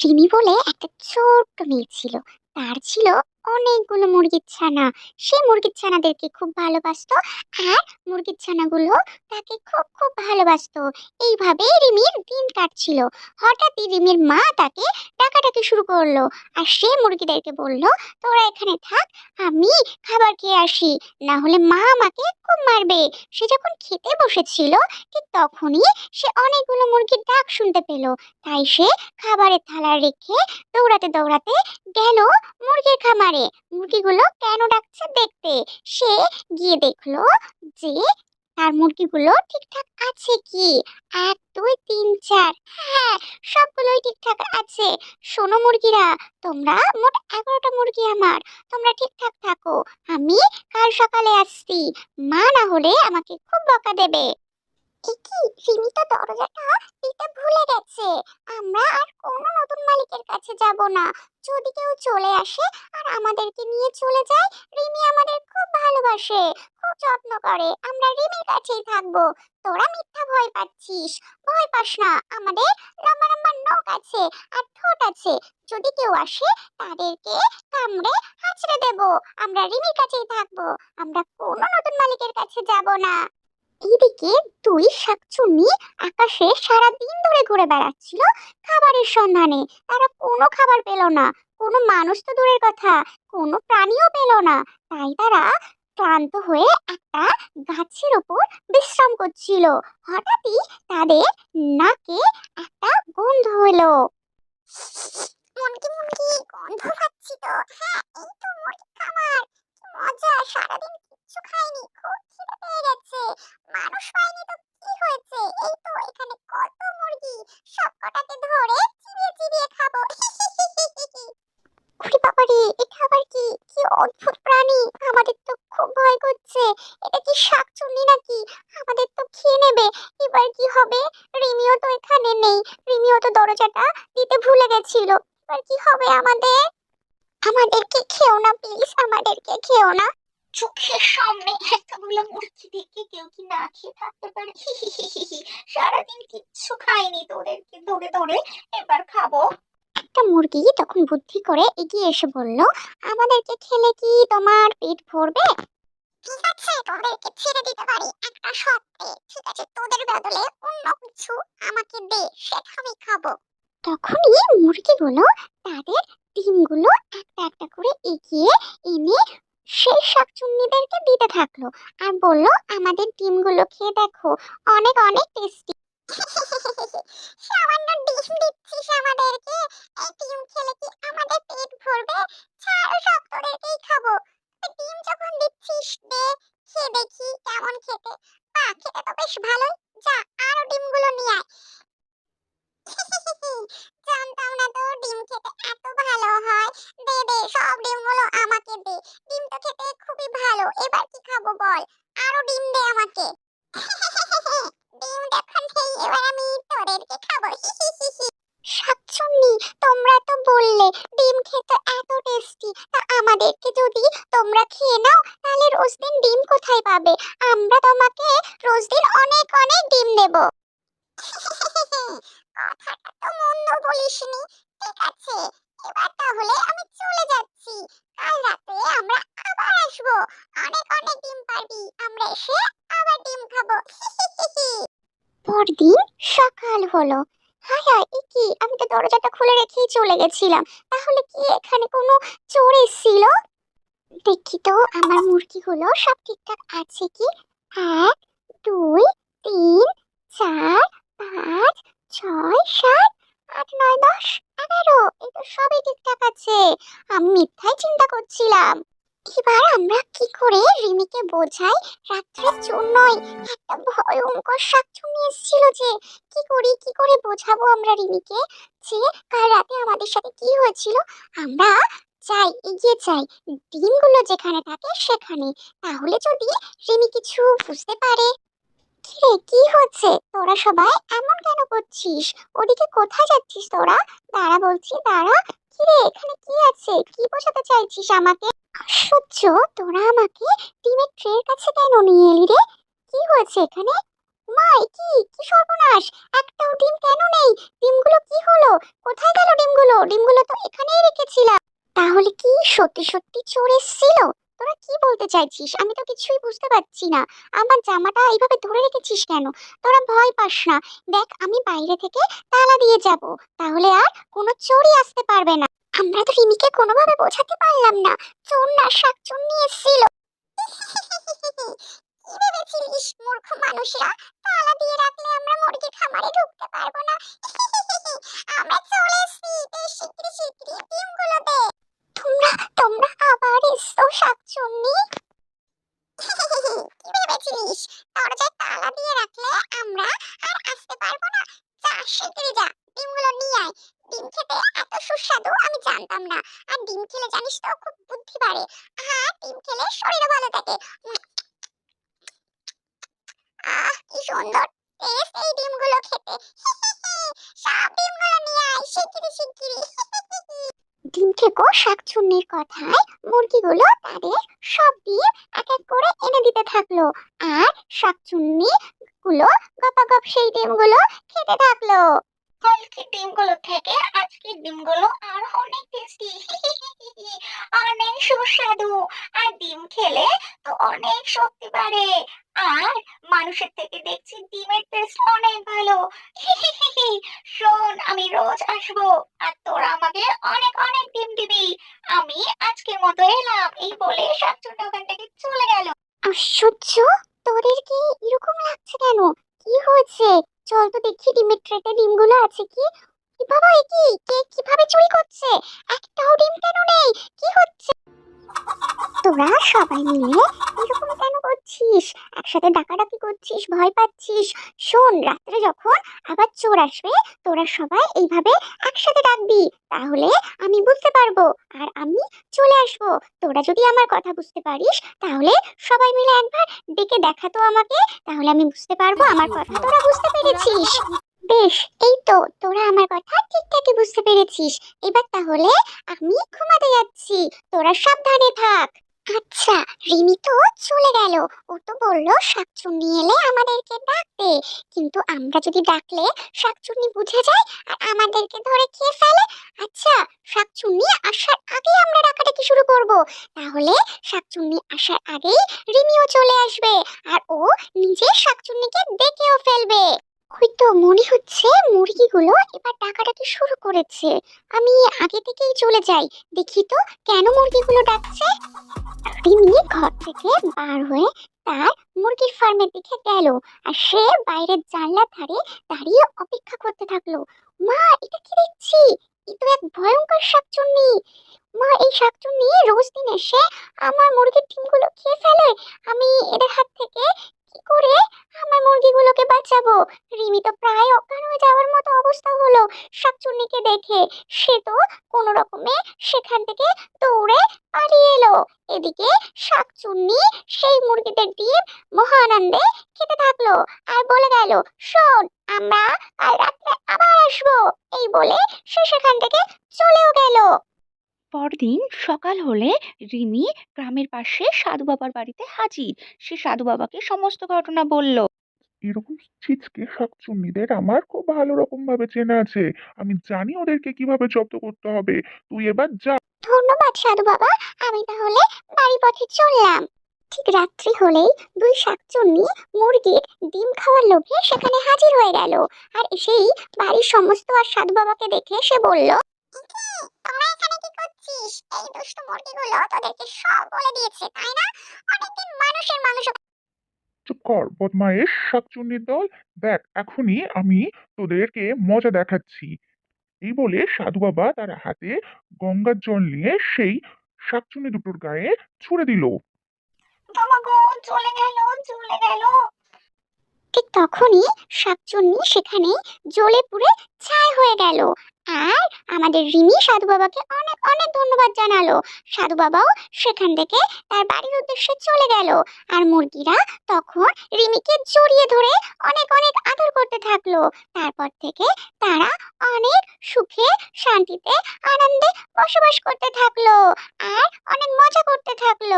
রিমি বলে একটা ছোট্ট মেয়ে ছিল। তার ছিল অনেকগুলো মুরগির ছানা। সে মুরগির ছানাদেরকে খুব ভালোবাসতো আর মুরগির ছানাগুলো তাকে খুব খুব ভালোবাসতো। এইভাবে রিমির দিন কাটছিল। হঠাৎই রিমির মা তাকে ডাকাডাকি শুরু করল আর সে মুরগিদেরকে বলল, তোরা এখানে থাক, আমি খাবার খেয়ে আসি। না হলে মা আমাকে খুব মারবে। সে যখন খেতে বসেছিল, ঠিক তখনই সে অনেকগুলো মুরগির ডাক শুনতে পেল। তাই সে খাবারের থালা রেখে দৌড়াতে দৌড়াতে গেল মুরগির খামারে। মুরগিগুলো কেন ডাকছে দেখতে? সে গিয়ে দেখল যে তার মুরগিগুলো ঠিকঠাক আছে কি? এক, দুই, তিন, চার। হ্যাঁ সবগুলোই ঠিকঠাক আছে। শোনো মুরগিরা, তোমরা মোট এগারোটা মুরগি আমার। তোমরা ঠিকঠাক থাকো। আমি কাল সকালে আসছি। মা না হলে আমাকে খুব বকা দেবে। কি? রিমি দরজাটা দিতে ভুলে গেছে। আমরা আর কোনো নতুন মালিকের কাছে যাব না। যদি কেউ চলে আসে আর আমাদেরকে নিয়ে চলে যায়, রিমি আমাদের খুব ভালোবাসে, খুব যত্ন করে। আমরা রিমির কাছেই থাকব। তোরা মিথ্যা ভয় পাচ্ছিস। ভয় পাস না। আমাদের লম্বা লম্বা নখ আছে আর ঠোঁট আছে। যদি কেউ আসে, তাদেরকে কামড়ে হাঁচড়ে দেব। আমরা রিমির কাছেই থাকব। আমরা কোনো নতুন মালিকের কাছে যাব না। এইদিকে দুই শাকচুন্নি আকাশে সারা দিন ধরে ঘুরে বেড়াচ্ছিল খাবারের সন্ধানে। তারা কোনো খাবার পেল না। কোনো মানুষ তো দূরের কথা, কোনো প্রাণীও পেল না। তাই তারা ক্লান্ত হয়ে একটা গাছের ওপর বিশ্রাম করছিল। হঠাৎই তাদের নাকে একটা গন্ধ হলো গন্ধ পাচ্ছি তো। হ্যাঁ এই তো খামার। মজা, সারাদিন আমাদের তো খেয়ে নেবে। এবার কি হবে? রিমিও তো এখানে নেই। রিমিও তো দরজাটা দিতে ভুলে গেছিল। এবার কি হবে আমাদের? আমাদেরকে খেও না প্লিজ আমাদেরকে খেও না। চোখের সামনে এতগুলো মুরগি দেখে কেউ কি না খেয়ে থাকতে পারে? সারাদিন কিচ্ছু খাইনি তোদেরকে ধরে ধরে। এবার খাব। একটা মুরগি তখন বুদ্ধি করে এগিয়ে এসে বলল আমাদেরকে খেলে কি তোমার পেট ভরবে? ঠিক তোদেরকে ছেড়ে দিতে পারি। একটা শর্তে, ঠিক আছে? তোদের বদলে অন্য কিছু আমাকে দে, সেটা আমি খাব। তখনই মুরগিগুলো তাদের ডিমগুলো একটা একটা করে এগিয়ে এনে সেই শাকচুন্নিদেরকে দিতে থাকল আর বলল, আমাদের ডিমগুলো খেয়ে দেখো, অনেক অনেক টেস্টি। সামান্য ডিম দিচ্ছিস আমাদেরকে? এই ডিম খেলে কি আমাদের পেট ভরবে? ছাড়, সব তোদেরকেই খাব। আমাকে ডিম যখন খেয়ে এবার আমি তোদেরকে খাব শাকচুন্নি তোমরা তো বললে ডিম খেতে এত টেস্টি তা আমাদেরকে যদি তোমরা খেয়ে নাও, তাহলে রোজ দিন ডিম কোথায় পাবে? আমরা তোমাকে রোজ দিন অনেক অনেক ডিম দেব। কথাটা তো মন্দ বলিসনি। ঠিক আছে, এবার তাহলে আমি চলে যাচ্ছি। কাল রাতে আমরা আবার আসব। অনেক অনেক ডিম পারবি। আমরা এসে আবার ডিম খাব। পরদিন সকাল হলো। হায় এ কি আমি তো দরজাটা খুলে রেখেই চলে গেছিলাম। তাহলে কি এখানে কোনো চোর এসেছিল? দেখি তো, আমার মুরগিগুলো সব ঠিকঠাক আছে কি? এক, দুই, তিন, চার, পাঁচ, ছয়, সাত আট, নয়, দশ, এগারো তো সবই ঠিকঠাক আছে। আমি মিথ্যাই চিন্তা করছিলাম। এবার আমরা কি করে রিমিকে বোঝাই রাত্রে চোর নয় একটা ভয়ঙ্কর শাকচুন্নি এসেছিল যে, কি করি, কি করে বোঝাবো আমরা রিমিকে? যে, কাল রাতে আমাদের সাথে কি হয়েছিল? আমরা চাই এগিয়ে চাই ডিমগুলো যেখানে থাকে সেখানে। তাহলে যদি রিমি কিছু বুঝতে পারে। কিরে কি হচ্ছে? তোরা সবাই এমন কেন করছিস? ওদিকে কোথায় যাচ্ছিস তোরা? দাঁড়া বলছি, দাঁড়া। কিরে এখানে কি আছে? কি বোঝাতে চাইছিস আমাকে? আশ্চর্য তোরা আমাকে ডিমের ট্রের কাছে কেন নিয়ে এলি রে? কি হয়েছে এখানে? মা কি? কি সর্বনাশ? একটাও ডিম কেন নেই? ডিমগুলো কি হলো? কোথায় গেল ডিমগুলো? ডিমগুলো তো এখানেই রেখেছিলাম। তাহলে কি সত্যি সত্যি চোর এসেছিল? তোরা কি বলতে চাইছিস? আমি তো কিছুই বুঝতে পারছি না। আমার জামাটা এইভাবে ধরে রেখেছিস কেন? তোরা ভয় পাস না। দেখ, আমি বাইরে থেকে তালা দিয়ে যাব। তাহলে আর কোনো চোরই আসতে পারবে না। আমরা তো রিমিকে কোনোভাবে বোঝাতে পারলাম না। চোর না শাকচুর নিয়ে এসেছিল। মূর্খ তালা দিয়ে রাখলে আমরা খামারে ঢুকতে পারব না। আমরা চলে এসেছি। বেশ তোমরা তোমরা আবার এসছো শাকচুন্নি কি ভেবেছিলিস? দরজায় তালা দিয়ে রাখলে আমরা আর আসতে পারব না। যা, শিগগিরই যা। ডিমগুলো নিয়ে আয়। ডিম খেতে এত সুস্বাদু, আমি জানতাম না। আর ডিম খেলে জানিস তো, খুব বুদ্ধি বাড়ে। আর ডিম খেলে শরীরও ভালো থাকে। আহ, কি সুন্দর টেস্ট এই ডিমগুলো খেতে সব ডিমগুলো নিয়ে আয় শিগগিরই শিগগিরই ডিম থেকো শাকচুন্নির কথায় মুরগিগুলো তাদের সব ডিম এক এক করে এনে দিতে থাকল। আর শাকচুন্নি গুলো গপাগপ সেই ডিমগুলো খেতে থাকল। ডিমগুলো থেকে আজকের ডিমগুলো আর অনেক টেস্টি। অনেক সুস্বাদু। আর ডিম খেলে তো অনেক শক্তি বাড়ে। আর মানুষের থেকে দেখছি ডিমের টেস্ট অনেক ভালো। আমি রোজ আসব। আর তোরা আমাকে অনেক অনেক ডিম দিবি। আমি আজকের মতো এলাম। এই বলে শাকচুন্নি ওখান থেকে চলে গেল। আশ্চর্য! তোদের কি এরকম লাগছে কেন? কি হয়েছে? চল তো দেখি ডিমের ট্রেতে ডিমগুলো আছে কি? বাবা, এ কি? কে কীভাবে চুরি করছে? একটাও ডিম কেন নেই? কি হচ্ছে? তোরা সবাই মিলে একসাথে ডাকাডাকি করছিস, ভয় পাচ্ছিস। শোন, রাত্রে যখন আবার চোর আসবে, তোরা সবাই এইভাবে একসাথে ডাকবি। তাহলে আমি বুঝতে পারব আর আমি চলে আসব। তোরা যদি আমার কথা বুঝতে পারিস, তাহলে সবাই মিলে একবার ডেকে দেখাতো আমাকে। তাহলে আমি বুঝতে পারব আমার কথা তোরা বুঝতে পেরেছিস। বেশ, এই তো, তোরা আমার কথা ঠিকঠাকই বুঝতে পেরেছিস। এবার তাহলে আমি ঘুমাতে যাচ্ছি। তোরা সাবধানে থাক। আচ্ছা রিমি তো চলে গেল। ও তো বলল, শাকচুন্নি এলে আমাদেরকে ডাকতে। কিন্তু আমরা যদি ডাকলে শাকচুন্নি বুঝে যায় আর আমাদেরকে ধরে খেয়ে ফেলে। আচ্ছা শাকচুন্নি আসার আগে আমরা ডাকাডাকি শুরু করব। তাহলে শাকচুন্নি আসার আগেই রিমিও চলে আসবে আর ও নিজে শাকচুন্নিকে ডেকেও ফেলবে। মনে হচ্ছে মুরগিগুলো এবার শুরু করেছে। আমি আগে থেকেই চলে যাই। দেখি তো কেন মুরগিগুলো ডাকছে। রিমি ঘর থেকে বার হয়ে তার মুরগির ফার্মের দিকে গেল আর সে বাইরের জানলার ধারে দাঁড়িয়ে অপেক্ষা করতে থাকল। মা, এটা কি দেখছি? এ এক ভয়ঙ্কর শাকচুন্নি। মা, এই শাকচুন্নি রোজ দিন এসে আমার মুরগির ডিমগুলো খেয়ে ফেলে। আমি এদের হাত থেকে কি করে আমার মুরগিগুলোকে বাঁচাবো। রিমি তো প্রায় অজ্ঞান হয়ে যাওয়ার মতো অবস্থা হলো। শাকচুন্নিকে দেখে সে তো কোনো রকমে সেখান থেকে দৌড়ে পালিয়ে এলো। এদিকে শাকচুন্নি সেই মুরগিদের ডিম মহা আনন্দে খেতে থাকল আর বলে গেল, শোন, আমরা কাল রাত্রে আবার আসব। এই বলে সে সেখান থেকে চলেও গেল। পরদিন সকাল হলে রিমি গ্রামের পাশে সাধু বাবার বাড়িতে হাজির। সে সাধু বাবাকে সমস্ত ঘটনা বলল। এরকম ছিচকে শাকচুন্নিদের আমার খুব ভালো রকম ভাবে চেনা আছে। আমি জানি ওদেরকে কীভাবে জব্দ করতে হবে। তুই এবার যা। ধন্যবাদ সাধু বাবা। আমি তাহলে বাড়ি পথে চললাম। ঠিক রাত্রি হলেই দুই শাকচুন্নি মুরগির ডিম খাওয়ার লোভে সেখানে হাজির হয়ে গেল। আর সেই বাড়ির সমস্ত আর সাধু বাবাকে দেখে সে বলল তোমরা এখানে কি করছিস এই দুষ্ট মুরগিগুলো তোদেরকে সব বলে দিয়েছে তাই না? অনেকদিন মানুষের মাংস চুপ কর বদমায়েশ শাকচুন্নির দল। দেখ এখনই আমি তোদেরকে মজা দেখাচ্ছি। এই বলে সাধু বাবা তার হাতে গঙ্গার জল নিয়ে সেই শাকচুন্নি দুটোর গায়ে ছুড়ে দিল। চলে গেল চলে গেল। ঠিক তখনই শাকচুন্নি সেখানে জ্বলে পুড়ে ছাই হয়ে গেল। আর আমাদের রিমি সাধু বাবাকে অনেক অনেক ধন্যবাদ জানালো। সাধু বাবাও সেখান থেকে তার বাড়ির উদ্দেশ্যে চলে গেল। আর মুরগিরা তখন রিমিকে জড়িয়ে ধরে অনেক অনেক আদর করতে থাকল। তারপর থেকে তারা অনেক সুখে, শান্তিতে, আনন্দে বসবাস করতে থাকল। আর অনেক মজা করতে থাকল।